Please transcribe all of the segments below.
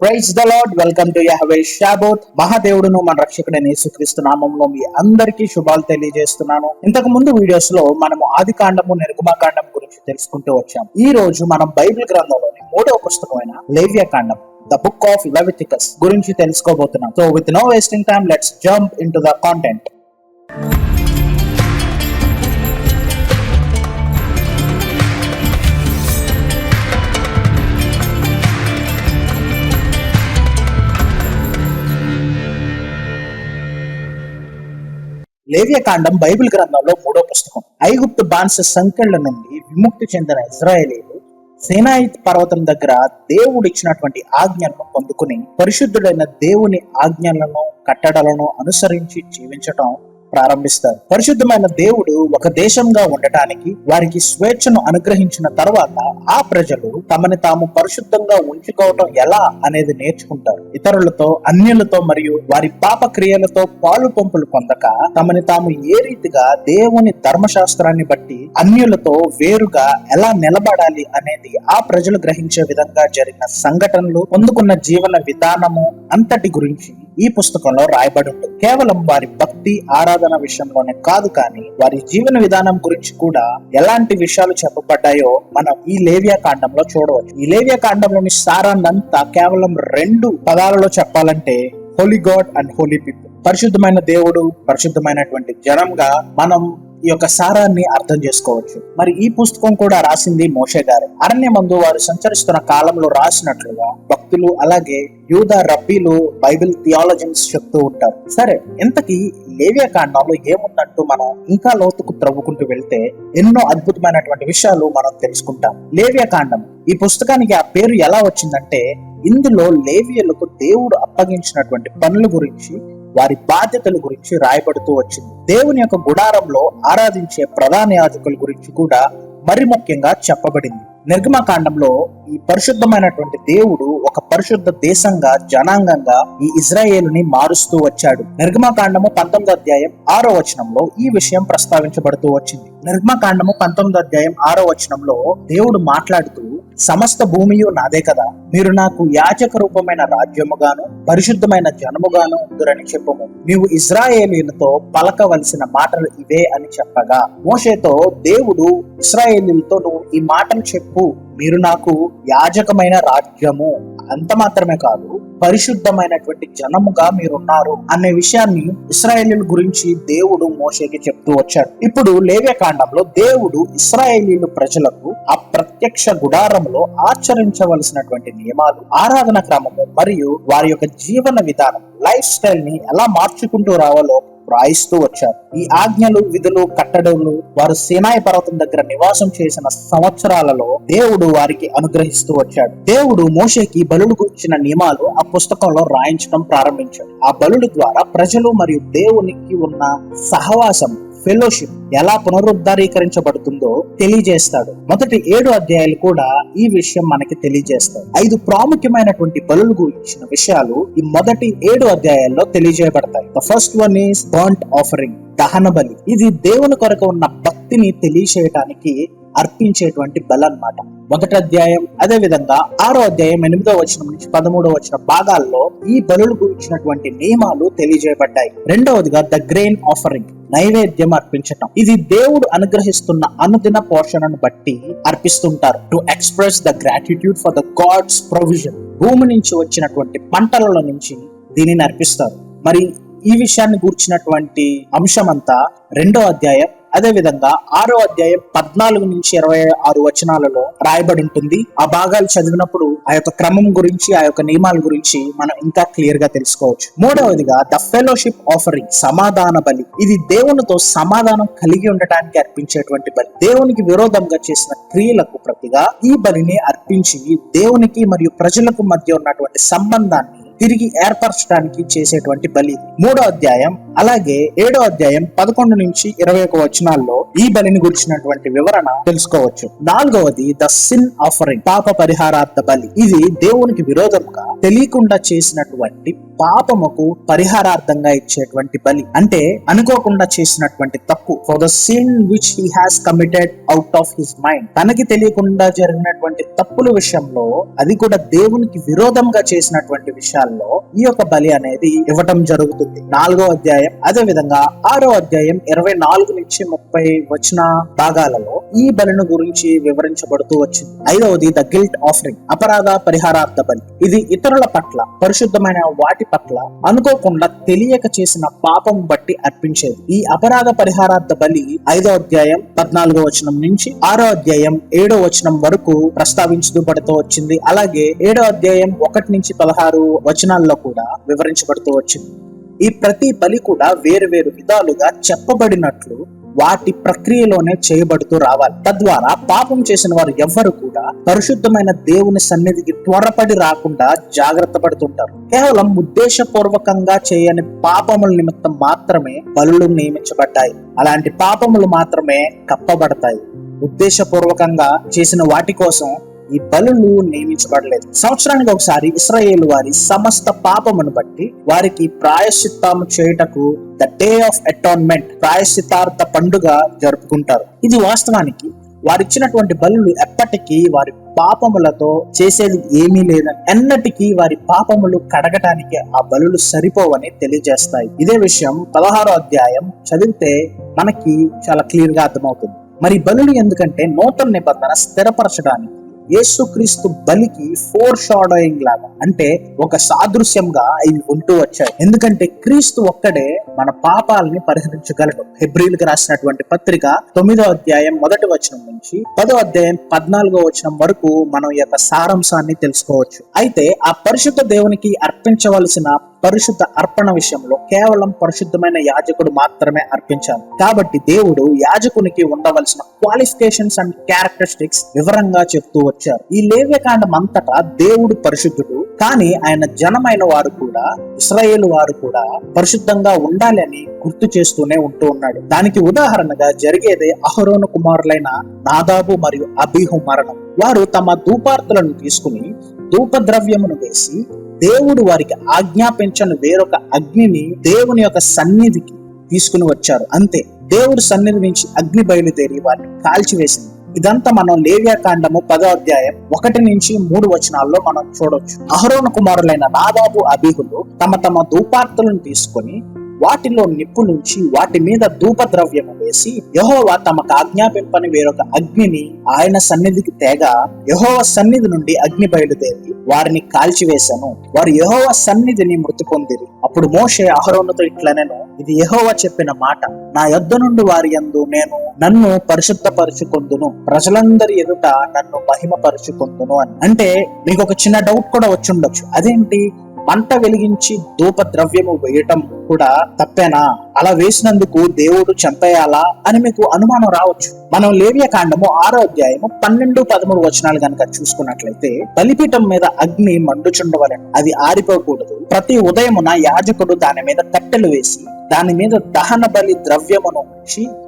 Praise the lord welcome to Yahweh Sabaoth మహాదేవుడును మన రక్షకుడైన యేసుక్రీస్తు నామంలో మీ అందరికీ శుభాలు తెలియజేస్తున్నాను. ఇంతకు ముందు వీడియోస్లో మనము ఆది కాండము నిర్గమాకాండం గురించి తెలుసుకుంటూ వచ్చాం. ఈ రోజు మనం బైబిల్ గ్రంథంలోని మూడవ పుస్తకమైన లేవ్య కాండం ద బుక్ ఆఫ్ లెవిటికస్ గురించి తెలుసుకోబోతున్నాం. So with no wasting time let's jump into the content లేవ్యకాండం Bible గ్రంథంలో మూడో పుస్తకం. ఐగుప్తు బానిస సంకెళ్ళ నుండి విముక్తి చెందిన ఇజ్రాయేలీలు సేనాయిత్ పర్వతం దగ్గర దేవుడు ఇచ్చినటువంటి ఆజ్ఞలను పొందుకుని పరిశుద్ధుడైన దేవుని ఆజ్ఞలను కట్టడలను అనుసరించి జీవించటం ప్రారంభిస్తారు. పరిశుద్ధమైన దేవుడు ఒక దేశంగా ఉండటానికి వారికి స్వేచ్ఛను అనుగ్రహించిన తర్వాత ఆ ప్రజలు తమని తాము పరిశుద్ధంగా ఉంచుకోవటం ఎలా అనేది నేర్చుకుంటారు. ఇతరులతో అన్యులతో మరియు వారి పాప క్రియలతో పాలు పంపులు పొందక తమని తాము ఏ రీతిగా దేవుని ధర్మశాస్త్రాన్ని బట్టి అన్యులతో వేరుగా ఎలా నిలబడాలి అనేది ఆ ప్రజలు గ్రహించే విధంగా జరిగిన సంఘటనలు పొందుకున్న జీవన విధానము అంతటి గురించి ఈ పుస్తకంలో రాయబడి ఉంటుంది కేవలం వారి భక్తి ఆరాధన విషయంలోనే కాదు కానీ వారి జీవన విధానం గురించి కూడా ఎలాంటి విషయాలు చెప్పబడ్డాయో మనం ఈ లేవియా కాండంలో చూడవచ్చు. ఈ లేవియా కాండంలోని సారాన్నంతా కేవలం రెండు పదాలలో చెప్పాలంటే holy God and holy people. పరిశుద్ధమైన దేవుడు పరిశుద్ధమైనటువంటి జనంగా మనం ఈ యొక్క సారాన్ని అర్థం చేసుకోవచ్చు. మరి ఈ పుస్తకం కూడా రాసింది మోషే గారు. అరణ్య మందు వారు సంచరిస్తున్న కాలంలో రాసినట్లుగా భక్తులు అలాగే యూద రబ్బీలు బైబిల్ థియాలజన్స్ చెప్తూ ఉంటారు. సరే ఇంతకీ లేవియా కాండంలో ఏముందంటూ మనం ఇంకా లోతుకు త్రవ్వుకుంటూ వెళ్తే ఎన్నో అద్భుతమైనటువంటి విషయాలు మనం తెలుసుకుంటాం. లేవియా కాండం. ఈ పుస్తకానికి ఆ పేరు ఎలా వచ్చిందంటే ఇందులో లేవియలకు దేవుడు అప్పగించినటువంటి పనుల గురించి వారి బాధ్యతల గురించి రాయబడుతూ వచ్చింది. దేవుని యొక్క గుడారంలో ఆరాధించే ప్రధాన యాజకుల గురించి కూడా మరి ముఖ్యంగా చెప్పబడింది. నిర్గమకాండంలో ఈ పరిశుద్ధమైనటువంటి దేవుడు ఒక పరిశుద్ధ దేశంగా జనాంగంగా ఈ ఇజ్రాయేలుని మారుస్తూ వచ్చాడు. నిర్గమకాండము పంతొమ్మిది అధ్యాయం ఆరో వచనంలో ఈ విషయం ప్రస్తావించబడుతూ వచ్చింది. నిర్గమకాండము పంతొమ్మిది అధ్యాయం ఆరో వచనంలో దేవుడు మాట్లాడుతూ సమస్త భూమియు నాదే కదా. మీరు నాకు యాచక రూపమైన రాజ్యముగాను పరిశుద్ధమైన జనముగాను ఉందరని చెప్పము. నీవు ఇజ్రాయేలీలతో పలకవలసిన మాటలు ఇవే అని చెప్పగా. మోషేతో దేవుడు ఇస్రాయేలీలతో నువ్వు ఈ మాటలు చెప్పు మీరు నాకు యాజకమైన రాజ్యము అంత మాత్రమే కాదు పరిశుద్ధమైనటువంటి జనముగా మీరున్నారు అనే విషయాన్ని ఇస్రాయేలీల గురించి దేవుడు మోషేకి చెప్తూ వచ్చాడు. ఇప్పుడు లేవే కాండంలో దేవుడు ఇస్రాయేలీలు ప్రజలకు ఆ ప్రత్యక్ష గుడారంలో ఆచరించవలసినటువంటి నియమాలు ఆరాధన క్రమము మరియు వారి యొక్క జీవన విధానం లైఫ్ స్టైల్ని ఎలా మార్చుకుంటూ రావాలో రాయిస్తూ వచ్చారు. ఈ ఆజ్ఞలు విధులు కట్టడలు వారు సేనాయి పర్వతం దగ్గర నివాసం చేసిన సంవత్సరాలలో దేవుడు వారికి అనుగ్రహిస్తూ వచ్చాడు. దేవుడు మోషేకి బలుడు గురించిన నియమాలు ఆ పుస్తకంలో రాయించడం ప్రారంభించాడు. ఆ బలుడు ద్వారా ప్రజలు మరియు దేవునికి ఉన్న సహవాసం ఫెలోషిప్ ఎలా పునరుద్ధరీకరించబడుతుందో తెలియజేస్తాడు. మొదటి ఏడు అధ్యాయాలు కూడా ఈ విషయం మనకి తెలియజేస్తాయి. ఐదు ప్రాముఖ్యమైనటువంటి బలులు గురించిన విషయాలు ఈ మొదటి ఏడు అధ్యాయాల్లో తెలియజేయబడతాయి. The first one is burnt offering దహన బలి ఇది దేవుని కొరకు ఉన్న భక్తిని తెలియచేయటానికి అర్పించేటువంటి బలం అన్నమాట. మొదటి అధ్యాయం అదే విధంగా ఆరో అధ్యాయం ఎనిమిదో వచనం నుంచి పదమూడో వచ్చిన భాగాల్లో ఈ బలులు గురించినటువంటి నియమాలు తెలియజేయబడ్డాయి. రెండవదిగా ద గ్రెయిన్ ఆఫరింగ్ నైవేద్యం అర్పించటం. ఇది దేవుడు అనుగ్రహిస్తున్న అనుదిన పోషణను బట్టి అర్పిస్తుంటారు. To express the gratitude for the God's provision భూమి నుంచి వచ్చినటువంటి పంటలలో నుంచి దీనిని అర్పిస్తారు. మరి ఈ విషయాన్ని గూర్చినటువంటి అంశమంతా రెండో అధ్యాయం అదే విధంగా ఆరో అధ్యాయం పద్నాలుగు నుంచి ఇరవై ఆరు వచనాలలో రాయబడి ఉంటుంది ఆ భాగాలు చదివినప్పుడు ఆ యొక్క క్రమం గురించి ఆ యొక్క నియమాల గురించి మనం ఇంకా క్లియర్గా తెలుసుకోవచ్చు. మూడవదిగా ద ఫెలోషిప్ ఆఫరింగ్ సమాధాన బలి. ఇది దేవునితో సమాధానం కలిగి ఉండటానికి అర్పించేటువంటి బలి. దేవునికి విరోధంగా చేసిన క్రియలకు ప్రతిగా ఈ బలిని అర్పించి దేవునికి మరియు ప్రజలకు మధ్య ఉన్నటువంటి సంబంధాన్ని తిరిగి ఏర్పరచడానికి చేసేటువంటి బలి మూడో అధ్యాయం అలాగే ఏడో అధ్యాయం పదకొండు నుంచి ఇరవై ఒక వచనాల్లో ఈ బలిని గురించినటువంటి వివరణ తెలుసుకోవచ్చు. నాలుగవది ద సిన్ ఆఫరింగ్ పాప పరిహారార్థ బలి. ఇది దేవునికి విరోధంగా తెలియకుండా చేసినటువంటి పాపముకు పరిహారార్థంగా ఇచ్చేటువంటి బలి. అంటే అనుకోకుండా చేసినటువంటి తప్పు. For the sin which he has committed out of his mind తనకి తెలియకుండా జరిగినటువంటి తప్పుల విషయంలో అది కూడా దేవునికి విరోధంగా చేసినటువంటి విషయాలు. విషయాల్లో ఈ యొక్క బలి అనేది ఇవ్వటం జరుగుతుంది. నాలుగో అధ్యాయం అదే విధంగా ఆరో అధ్యాయం ఇరవై నాలుగు నుంచి ముప్పై వచ్చిన భాగాలలో ఈ బలిని గురించి వివరించబడుతూ వచ్చింది. ఐదవది ద గిల్ట్ ఆఫరింగ్ అపరాధ పరిహారార్థ బలి. ఇది ఇతరుల పట్ల పరిశుద్ధమైన వాటి పట్ల అనుకోకుండా తెలియక చేసిన పాపం బట్టి అర్పించేది. ఈ అపరాధ పరిహారార్థ బలి ఐదో అధ్యాయం పద్నాలుగో వచనం నుంచి ఆరో అధ్యాయం ఏడో వచనం వరకు ప్రస్తావించుతూ పడుతూ వచ్చింది. అలాగే ఏడో అధ్యాయం ఒకటి నుంచి పదహారు వచనాల్లో కూడా వివరించబడుతూ వచ్చింది. ఈ ప్రతి బలి కూడా వేరు వేరు విధాలుగా చెప్పబడినట్లు వాటి ప్రక్రియలోనే చేయబడుతూ రావాలి. తద్వారా పాపం చేసిన వారు ఎవ్వరు కూడా పరిశుద్ధమైన దేవుని సన్నిధికి త్వరపడి రాకుండా జాగ్రత్త పడుతుంటారు. కేవలం ఉద్దేశపూర్వకంగా చేయని పాపముల నిమిత్తం మాత్రమే బలులు నియమించబడ్డాయి. అలాంటి పాపములు మాత్రమే కప్పబడతాయి. ఉద్దేశపూర్వకంగా చేసిన వాటి కోసం ఈ బలులు నియమించబడలేదు. సంవత్సరానికి ఒకసారి ఇస్రాయేల్ వారి సమస్త పాపమును బట్టి వారికి ప్రాయశ్చిత్తము చేయుటకు ద డే ఆఫ్ అటాన్మెంట్ ప్రాయశ్చితార్థ పండుగ జరుపుకుంటారు. ఇది వాస్తవానికి వారిచ్చినటువంటి బలులు ఎప్పటికీ వారి పాపములతో చేసేది ఏమీ లేదని ఎన్నటికీ వారి పాపములు కడగటానికి ఆ బలులు సరిపోవని తెలియజేస్తాయి. ఇదే విషయం పదహారో అధ్యాయం చదివితే మనకి చాలా క్లియర్గా అర్థమవుతుంది. మరి బలులు ఎందుకంటే నూతన నిబంధన స్థిరపరచడానికి యేసుక్రీస్తు బలికి ఫోర్ షాడోయింగ్ లాగా అంటే ఒక సాదృశ్యంగా ఇవి ఉంటూ వచ్చాయి. ఎందుకంటే క్రీస్తు ఒక్కడే మన పాపాలని పరిహరించగలడు. హెబ్రిల్కి రాసినటువంటి పత్రిక తొమ్మిదో అధ్యాయం మొదటి వచనం నుంచి పదో అధ్యాయం పద్నాలుగో వచనం వరకు మనం యొక్క సారాంశాన్ని తెలుసుకోవచ్చు. అయితే ఆ పరిశుద్ధ దేవునికి అర్పించవలసిన పరిశుద్ధ అర్పణ విషయంలో కేవలం పరిశుద్ధమైన యాజకుడు మాత్రమే అర్పించాలి. కాబట్టి దేవుడు యాజకునికి ఉండవలసిన క్వాలిఫికేషన్స్ అండ్ క్యారెక్టరిస్టిక్స్ వివరంగా చెప్తూ వచ్చారు. ఈ లేవ్యకాండం అంతటా దేవుడు పరిశుద్ధుడు కానీ ఆయన జనమైన వారు కూడా ఇస్రాయేల్ వారు కూడా పరిశుద్ధంగా ఉండాలి అని గుర్తు చేస్తూనే ఉంటూ ఉన్నాడు. దానికి ఉదాహరణగా జరిగేదే అహరోను కుమారులైన నాదాబు మరియు అబీహు మరణం. వారు తమ దూపార్తులను తీసుకుని ధూపద్రవ్యమును వేసి దేవుడు వారికి ఆజ్ఞాపించని వేరొక అగ్నిని దేవుని యొక్క సన్నిధికి తీసుకుని వచ్చారు. అంతే దేవుడు సన్నిధి నుంచి అగ్ని బయలుదేరి వారిని కాల్చివేసింది. ఇదంతా మనం లేవ్యాకాండము పదో అధ్యాయం ఒకటి నుంచి మూడు వచనాల్లో మనం చూడొచ్చు. అహరోన కుమారులైన నాదాబు అబీహులు తమ తమ ధూపార్తులను తీసుకొని వాటిలో నిప్పు నుంచి వాటి మీద ధూప ద్రవ్యము వేసి యహోవా తమకు ఆజ్ఞాపింపని వేరొక అగ్నిని ఆయన సన్నిధికి తేగా యహోవ సన్నిధి నుండి అగ్ని బయలుదేరి వారిని కాల్చివేశాను వారు యహోవ సన్నిధిని మృతి పొందిరి అప్పుడు మోషే అహరోనుతో ఇట్లనెను ఇది యహోవ చెప్పిన మాట. నా యొద్ద నుండి వారి యందు నేను నన్ను పరిశుద్ధపరుచుకుందును. ప్రజలందరి ఎదుట నన్ను మహిమపరుచుకొందును అని. అంటే మీకు ఒక చిన్న డౌట్ కూడా వచ్చుండొచ్చు అదేంటి? మంట వెలిగించి ధూప ద్రవ్యము వేయటం కూడా తప్పేనా? అలా వేసినందుకు దేవుడు చంపేయాలా అని మీకు అనుమానం రావచ్చు. మనం లేవియ కాండము ఆరో అధ్యాయము పన్నెండు పదమూడు వచనాలు కనుక చూసుకున్నట్లయితే బలిపీఠం మీద అగ్ని మండుచుండవలను. అది ఆరిపోకూడదు. ప్రతి ఉదయమున యాజకుడు దాని మీద కట్టెలు వేసి దాని మీద దహన బలి ద్రవ్యమును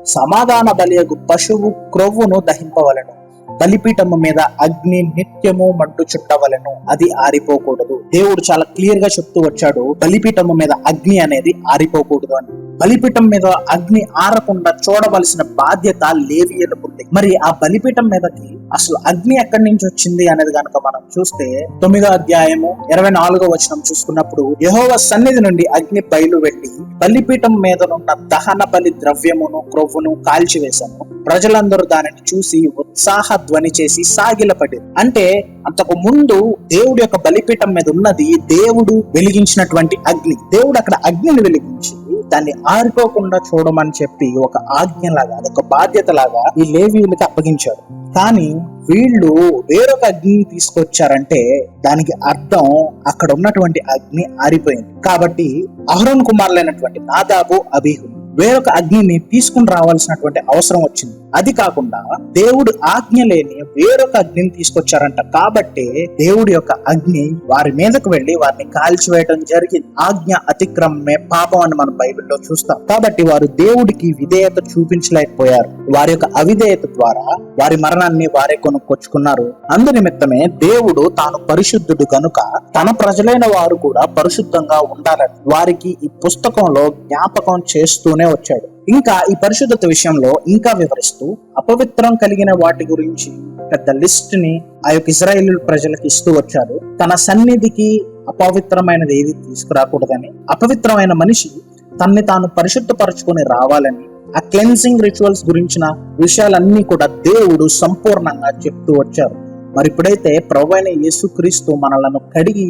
సమాధాన బలియగు పశువు క్రొవ్వును దహింపవలను. బలిపీఠము మీద అగ్ని నిత్యము మంటు చుట్టవలను. అది ఆరిపోకూడదు. దేవుడు చాలా క్లియర్గా చెప్తూ వచ్చాడు బలిపీఠము మీద అగ్ని అనేది ఆరిపోకూడదు అని. బలిపీఠం మీద అగ్ని ఆరకుండా చూడవలసిన బాధ్యత లేవియలకు ఉంది మరి ఆ బలిపీఠం మీదకి అసలు అగ్ని ఎక్కడి నుంచి వచ్చింది అనేది కనుక మనం చూస్తే తొమ్మిదో అధ్యాయము ఇరవై నాలుగో వచనం చూసుకున్నప్పుడు యహోవ సన్నిధి నుండి అగ్ని బయలు వెళ్ళి బలిపీఠం మీదనున్న దహన బలి ద్రవ్యమును క్రొవ్వును కాల్చివేశాను. ప్రజలందరూ దానిని చూసి ఉత్సాహ ధ్వని చేసి సాగిలపడింది అంటే అంతకు ముందు దేవుడి యొక్క బలిపీఠం మీద ఉన్నది దేవుడు వెలిగించినటువంటి అగ్ని. దేవుడు అక్కడ అగ్నిని వెలిగించి దాన్ని ఆరిపోకుండా చూడమని చెప్పి ఒక ఆజ్ఞలాగా అదొక బాధ్యత లాగా ఈ లేవీయులకి అప్పగించారు కానీ వీళ్ళు వేరొక అగ్నిని తీసుకొచ్చారంటే దానికి అర్థం అక్కడ ఉన్నటువంటి అగ్ని ఆరిపోయింది. కాబట్టి అహరోన్ కుమారులైనటువంటి నాదాబు అభిహు వేరొక అగ్నిని తీసుకుని రావాల్సినటువంటి అవసరం వచ్చింది. అది కాకుండా దేవుడు ఆజ్ఞ లేని వేరొక అగ్నిని తీసుకొచ్చారంట. కాబట్టి దేవుడి యొక్క అగ్ని వారి మీదకు వెళ్ళి వారిని కాల్చివేయడం జరిగింది. ఆజ్ఞ అతిక్రమమే పాపం అని మనం బైబిల్లో చూస్తాం. కాబట్టి వారు దేవుడికి విధేయత చూపించలేకపోయారు. వారి యొక్క అవిధేయత ద్వారా వారి మరణాన్ని వారే కొనుక్కొచ్చుకున్నారు. అందు నిమిత్తమే దేవుడు తాను పరిశుద్ధుడు గనుక తన ప్రజలైన వారు కూడా పరిశుద్ధంగా ఉండాలని వారికి ఈ పుస్తకంలో జ్ఞాపకం చేస్తూనే వచ్చాడు. ఇంకా ఈ పరిశుద్ధత విషయంలో ఇంకా వివరిస్తూ అపవిత్రం కలిగిన వాటి గురించి పెద్ద లిస్ట్ని ఆ యొక్క ఇజ్రాయేల్ ప్రజలకు ఇస్తూ వచ్చారు తన సన్నిధికి అపవిత్రమైనది ఏది తీసుకురాకూడదని అపవిత్రమైన మనిషి తన్ని తాను పరిశుద్ధపరచుకొని రావాలని ఆ క్లెన్సింగ్ రిచువల్స్ గురించిన విషయాలన్నీ కూడా దేవుడు సంపూర్ణంగా చెప్తూ వచ్చారు. మరి ఇప్పుడైతే ప్రభు అయిన యేసుక్రీస్తు మనలను కడిగి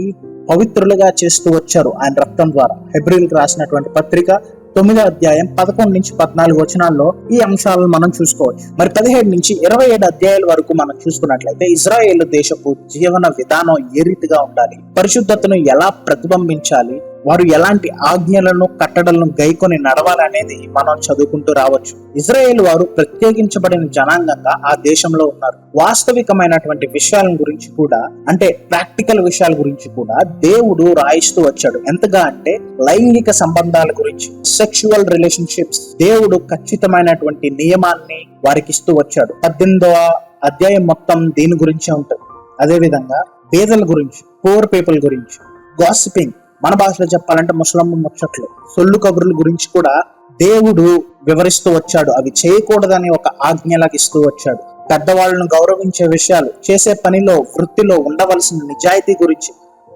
పవిత్రులుగా చేస్తూ వచ్చారు ఆయన రక్తం ద్వారా. హెబ్రిల్కి రాసినటువంటి పత్రిక తొమ్మిదో అధ్యాయం పదకొండు నుంచి పద్నాలుగు వచనాల్లో ఈ అంశాలను మనం చూసుకోవచ్చు మరి పదిహేడు నుంచి ఇరవై ఏడు అధ్యాయాల వరకు మనం చూసుకున్నట్లయితే ఇజ్రాయేల్ దేశపు జీవన విధానం ఏ రీతిగా ఉండాలి? పరిశుద్ధతను ఎలా ప్రతిబింబించాలి? వారు ఎలాంటి ఆజ్ఞలను కట్టడలను గైకొని నడవాలనేది మనం చదువుకుంటూ రావచ్చు. ఇజ్రాయేల్ వారు ప్రత్యేకించబడిన జనాంగంగా ఆ దేశంలో ఉన్నారు. వాస్తవికమైనటువంటి విషయాల గురించి కూడా అంటే ప్రాక్టికల్ విషయాల గురించి కూడా దేవుడు రాయిస్తూ వచ్చాడు. ఎంతగా అంటే లైంగిక సంబంధాల గురించి సెక్షువల్ రిలేషన్షిప్స్ దేవుడు ఖచ్చితమైనటువంటి నియమాన్ని వారికి ఇస్తూ వచ్చాడు. పద్దెనిమిదవ అధ్యాయం మొత్తం దీని గురించే ఉంటుంది. అదేవిధంగా పేదల గురించి పూర్ పీపుల్ గురించి గాసిపింగ్ మన భాషలో చెప్పాలంటే ముసలమ్మ ముచ్చట్లు సొల్లు కబుర్ల గురించి కూడా దేవుడు వివరిస్తూ వచ్చాడు. అవి చేయకూడదని ఒక ఆజ్ఞలాగా ఇస్తూ వచ్చాడు. పెద్దవాళ్ళను గౌరవించే విషయాలు చేసే పనిలో వృత్తిలో ఉండవలసిన నిజాయితీ గురించి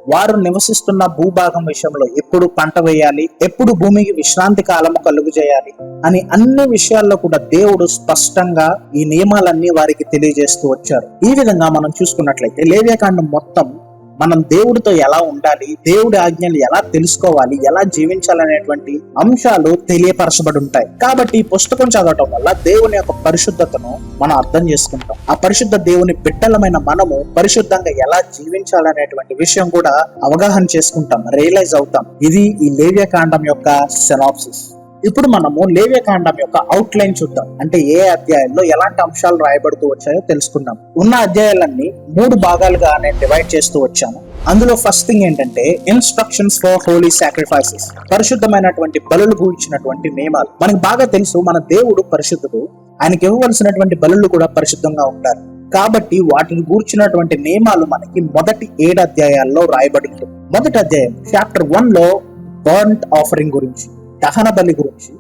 వారు నివసిస్తున్న భూభాగం విషయంలో ఎప్పుడు పంట వేయాలి ఎప్పుడు భూమికి విశ్రాంతి కాలము కలుగు చేయాలి అని అన్ని విషయాల్లో కూడా దేవుడు స్పష్టంగా ఈ నియమాలన్నీ వారికి తెలియజేస్తూ వచ్చారు. ఈ విధంగా మనం చూసుకున్నట్లయితే లేవ్యకాండం మొత్తం మనం దేవుడితో ఎలా ఉండాలి దేవుడి ఆజ్ఞలు ఎలా తెలుసుకోవాలి ఎలా జీవించాలనేటువంటి అంశాలు తెలియపరచబడి ఉంటాయి కాబట్టి ఈ పుస్తకం చదవటం వల్ల దేవుని యొక్క పరిశుద్ధతను మనం అర్థం చేసుకుంటాం. ఆ పరిశుద్ధ దేవుని బిడ్డలమైన మనము పరిశుద్ధంగా ఎలా జీవించాలనేటువంటి విషయం కూడా అవగాహన చేసుకుంటాం రియలైజ్ అవుతాం. ఇది ఈ లేవ్యకాండం యొక్క సెనాప్సిస్ ఇప్పుడు మనము లేవ్యకాండం యొక్క అవుట్ లైన్ చూద్దాం. అంటే ఏ అధ్యాయంలో ఎలాంటి అంశాలు రాయబడుతూ వచ్చాయో తెలుసుకుందాం. ఉన్న అధ్యాయాలన్నీ మూడు భాగాలుగా నేను డివైడ్ చేస్తూ వచ్చాను అందులో ఫస్ట్ థింగ్ ఏంటంటే ఇన్స్ట్రక్షన్స్ ఫర్ హోలీ సాక్రిఫైసెస్ పరిశుద్ధమైనటువంటి బలులు గురించినటువంటి నియమాలు. మనకు బాగా తెలుసు మన దేవుడు పరిశుద్ధుడు. ఆయనకి ఇవ్వవలసినటువంటి బలులు కూడా పరిశుద్ధంగా ఉంటారు కాబట్టి వాటిని గూర్చినటువంటి నియమాలు మనకి మొదటి ఏడు అధ్యాయాల్లో రాయబడి ఉంటుంది మొదటి అధ్యాయం చాప్టర్ వన్లో బర్న్ ఆఫరింగ్ గురించి. దహన బలి గురించి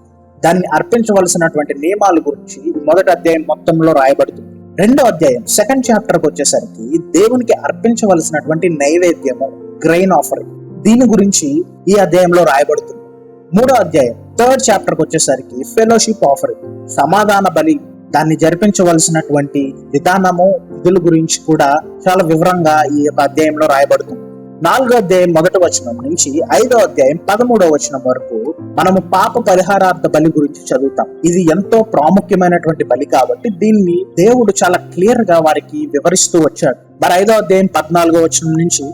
దాన్ని అర్పించవలసినటువంటి నియమాల గురించి మొదటి అధ్యాయం మొత్తంలో రాయబడుతుంది. రెండో అధ్యాయం సెకండ్ చాప్టర్కి వచ్చేసరికి దేవునికి అర్పించవలసినటువంటి నైవేద్యము గ్రెయిన్ ఆఫరింగ్ దీని గురించి ఈ అధ్యాయంలో రాయబడుతుంది. మూడో అధ్యాయం థర్డ్ చాప్టర్కి వచ్చేసరికి ఫెలోషిప్ ఆఫరింగ్ సమాధాన బలి దాన్ని జరిపించవలసినటువంటి విధానము విధుల గురించి కూడా చాలా వివరంగా ఈ యొక్క అధ్యాయంలో రాయబడుతుంది. నాలుగో అధ్యాయం మొదటి వచనం నుంచి ఐదో అధ్యాయం పదమూడవ వచనం వరకు మనము పాప పరిహారార్థ బలి గురించి చదువుతాం. ఇది ఎంతో ప్రాముఖ్యమైనటువంటి బలి కాబట్టి దీన్ని దేవుడు చాలా క్లియర్గా వారికి వివరిస్తూ వచ్చాడు. మరి ఐదో అధ్యాయం పద్నాలుగో వచనం నుంచి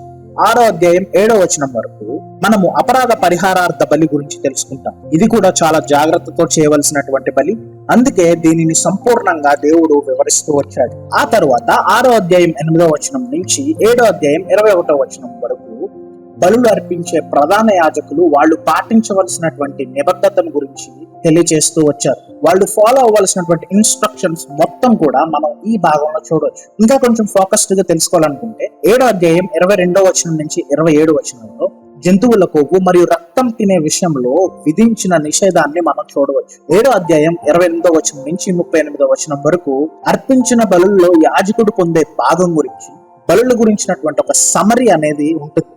ఆరో అధ్యాయం ఏడో వచనం వరకు మనము అపరాధ పరిహారార్థ బలి గురించి తెలుసుకుంటాం. ఇది కూడా చాలా జాగ్రత్తతో చేయవలసినటువంటి బలి. అందుకే దీనిని సంపూర్ణంగా దేవుడు వివరిస్తూ వచ్చాడు. ఆ తరువాత ఆరో అధ్యాయం ఎనిమిదో వచనం నుంచి ఏడో అధ్యాయం ఇరవై ఒకటో వచనం వరకు బలులు అర్పించే ప్రధాన యాజకులు వాళ్ళు పాటించవలసినటువంటి నిబద్ధతను గురించి తెలియజేస్తూ వచ్చారు. వాళ్ళు ఫాలో అవ్వాల్సినటువంటి ఇన్స్ట్రక్షన్స్ మొత్తం కూడా మనం ఈ భాగంలో చూడవచ్చు ఇంకా కొంచెం ఫోకస్డ్గా తెలుసుకోవాలనుకుంటే ఏడో అధ్యాయం ఇరవై రెండో వచనం నుంచి ఇరవై ఏడు వచనంలో జంతువుల కొవ్వు మరియు రక్తం తినే విషయంలో విధించిన నిషేధాన్ని మనం చూడవచ్చు. ఏడో అధ్యాయం ఇరవై ఎనిమిదో వచనం నుంచి ముప్పై ఎనిమిదో వచనం వరకు అర్పించిన బలుల్లో యాజకుడు పొందే భాగం గురించి బలుల గురించినటువంటి ఒక సమరి అనేది ఉంటుంది.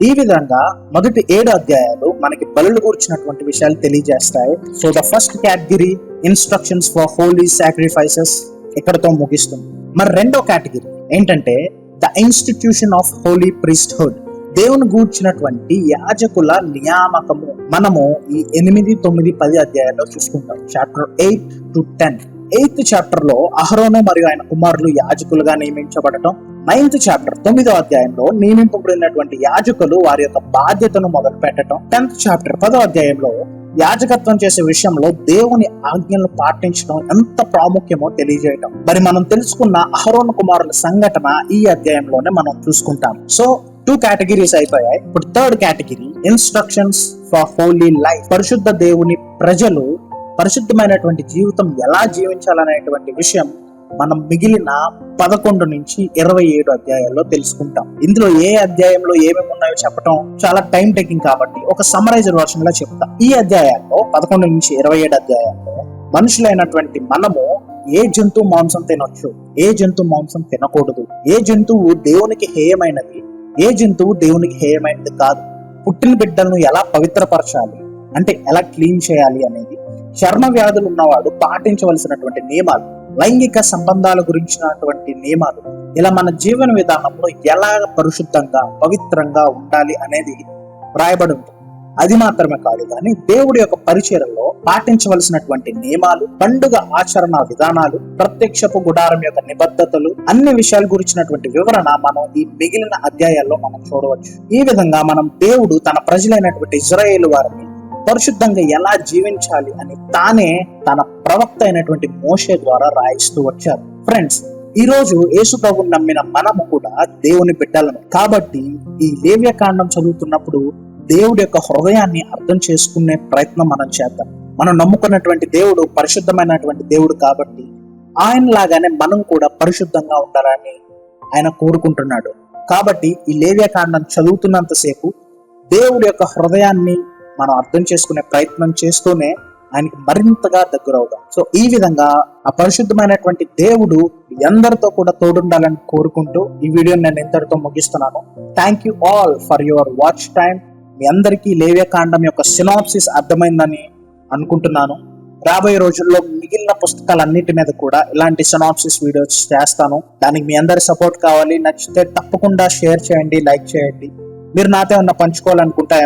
ఈ విధంగా మొదటి ఏడు అధ్యాయాలు మనకి బలులు గురించినటువంటి విషయాలు తెలియజేస్తాయి. So the first category instructions for holy sacrifices ఇక్కడతో ముగిస్తుంది మరి రెండో కేటగిరీ ఏంటంటే the institution of holy priesthood దేవుని గూర్చినటువంటి యాజకుల నియామకము. మనము ఈ ఎనిమిది తొమ్మిది పది అధ్యాయాల్లో చూసుకుంటాం. Chapter eight to ten eighth చాప్టర్లో అహరోను మరియు ఆయన కుమారులు యాజకులుగా నియమించబడటం. నైన్త్ చాప్టర్ తొమ్మిదో అధ్యాయంలో నియమింపబడినటువంటి యాజకులు వారి యొక్క బాధ్యతను మొదలు పెట్టడం టెన్త్ చాప్టర్ పదో అధ్యాయంలో యాజకత్వం చేసే విషయంలో దేవుని ఆజ్ఞలను పాటించడం ఎంత ప్రాముఖ్యమో తెలియజేయటం. మరి మనం తెలుసుకున్న అహరోన్ కుమారుల సంఘటన ఈ అధ్యాయంలోనే మనం చూసుకుంటాం. సో టూ కేటగిరీస్ అయిపోయాయి. ఇప్పుడు third category instructions for holy life పరిశుద్ధ దేవుని ప్రజలు పరిశుద్ధమైనటువంటి జీవితం ఎలా జీవించాలనేటువంటి విషయం మనం మిగిలిన పదకొండు నుంచి ఇరవై ఏడు అధ్యాయాల్లో తెలుసుకుంటాం. ఇందులో ఏ అధ్యాయంలో ఏమేమి ఉన్నాయో చెప్పడం చాలా టైం టేకింగ్ కాబట్టి ఒక సమరైజర్ వర్షన్ లా చెప్తా. ఈ అధ్యాయాల్లో పదకొండు నుంచి ఇరవై ఏడు అధ్యాయాల్లో మనుషులైనటువంటి మనము ఏ జంతువు మాంసం తినొచ్చు? ఏ జంతువు మాంసం తినకూడదు? ఏ జంతువు దేవునికి హేయమైనది? ఏ జంతువు దేవునికి హేయమైనది కాదు. పుట్టిన బిడ్డలను ఎలా పవిత్రపరచాలి? అంటే ఎలా క్లీన్ చేయాలి అనేది చర్మ వ్యాధులు ఉన్నవాడు పాటించవలసినటువంటి నియమాలు లైంగిక సంబంధాల గురించినటువంటి నియమాలు ఇలా మన జీవన విధానంలో ఎలా పరిశుద్ధంగా పవిత్రంగా ఉండాలి అనేది రాయబడి ఉంటుంది. అది మాత్రమే కాదు కానీ దేవుడి యొక్క పరిచయలో పాటించవలసినటువంటి నియమాలు పండుగ ఆచరణ విధానాలు ప్రత్యక్షపు గుడారం యొక్క నిబద్ధతలు అన్ని విషయాల గురించినటువంటి వివరణ మనం ఈ మిగిలిన అధ్యాయాల్లో మనం చూడవచ్చు. ఈ విధంగా మనం దేవుడు తన ప్రజలైనటువంటి ఇజ్రాయేల్ వారిని పరిశుద్ధంగా ఎలా జీవించాలి అని తానే తన ప్రవక్త అయినటువంటి మోషే ద్వారా రాయిస్తూ వచ్చారు. ఫ్రెండ్స్ ఈ రోజు యేసు ప్రభుని నమ్మిన మనము కూడా దేవుని బిడ్డలను కాబట్టి ఈ లేవ్యకాండం చదువుతున్నప్పుడు దేవుడి యొక్క హృదయాన్ని అర్థం చేసుకునే ప్రయత్నం మనం చేద్దాం. మనం నమ్ముకున్నటువంటి దేవుడు పరిశుద్ధమైనటువంటి దేవుడు కాబట్టి ఆయన లాగానే మనం కూడా పరిశుద్ధంగా ఉండాలని ఆయన కోరుకుంటున్నాడు. కాబట్టి ఈ లేవ్యకాండం చదువుతున్నంతసేపు దేవుడి యొక్క హృదయాన్ని మనం అర్థం చేసుకునే ప్రయత్నం చేస్తూనే ఆయనకి మరింతగా దగ్గరవుదాం. సో ఈ విధంగా ఆ పరిశుద్ధమైనటువంటి దేవుడు ఎందరితో అందరితో కూడా తోడుండాలని కోరుకుంటూ ఈ వీడియోని నేను ఇంతటితో ముగిస్తున్నాను. Thank you all for your watch time మీ అందరికీ లేవ్యకాండం యొక్క సినాప్సిస్ అర్థమైందని అనుకుంటున్నాను. రాబోయే రోజుల్లో మిగిలిన పుస్తకాలన్నిటి మీద కూడా ఇలాంటి సినాప్సిస్ వీడియోస్ చేస్తాను. దానికి మీ అందరి సపోర్ట్ కావాలి. నచ్చితే తప్పకుండా షేర్ చేయండి లైక్ చేయండి. మీరు నాతో ఉన్న పంచుకోవాలనుకుంటే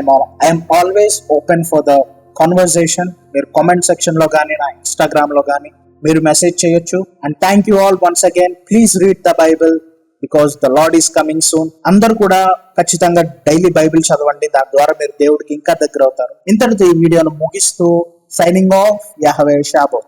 I'm always open for the conversation మీరు కామెంట్ సెక్షన్లో కానీ నా ఇన్స్టాగ్రామ్లో కానీ మీరు మెసేజ్ చేయొచ్చు. And thank you all once again please read the Bible because the Lord is coming soon అందరు కూడా ఖచ్చితంగా డైలీ బైబిల్ చదవండి. దాని ద్వారా మీరు దేవుడికి ఇంకా దగ్గర అవుతారు. ఇంతటితో ఈ వీడియోను ముగిస్తూ సైనింగ్ ఆఫ్ యహవే షాబో